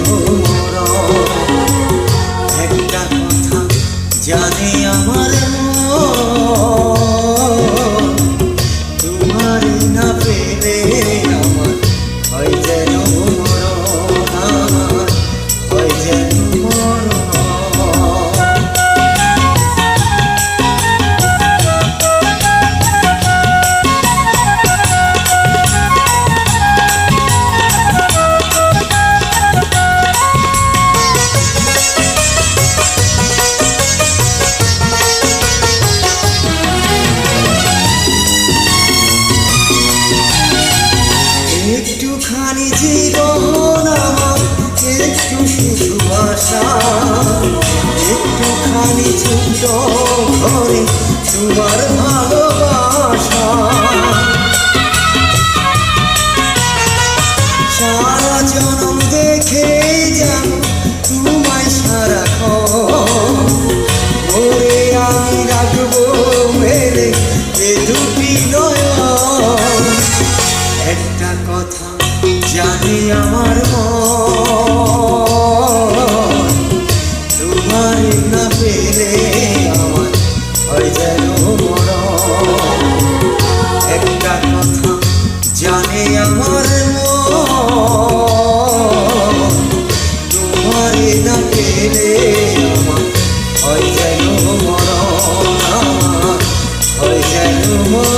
Oh. একটুখানি জীবন আমার একটু শিশু আশা একটুখানি ছোট ঘরে তোমার জানি আমার তোমার না পেলে আমার হয় যেন মরণ। একটা কথা জানে আমার তোমার না পেলে আমার হয় যেন আমার হয় যেন মরণ।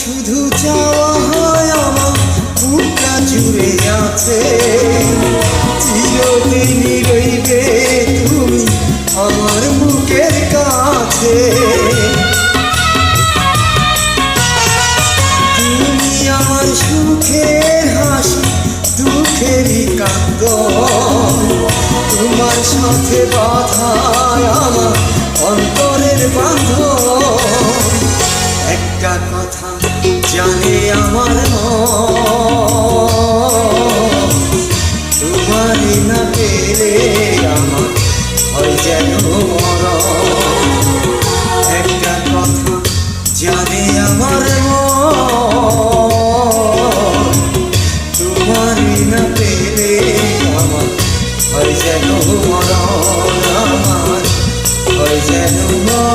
শুধু চাওয়া হয় আমার বুকটা জুড়ে আছে। চিরদিনই রইবে তুমি আমার বুকের কাছে। তুমি আমার সুখের হাসি, দুঃখেরই কান্দ। তোমার সাথে বাধায় আমার অন্তরের বাঁধন জানে আমার তোমারে না পেলে আমার হয় যেন একটা কথা জানে আমার তোমারে না পেলে আমার হয় যেন আমার হয় যেন মর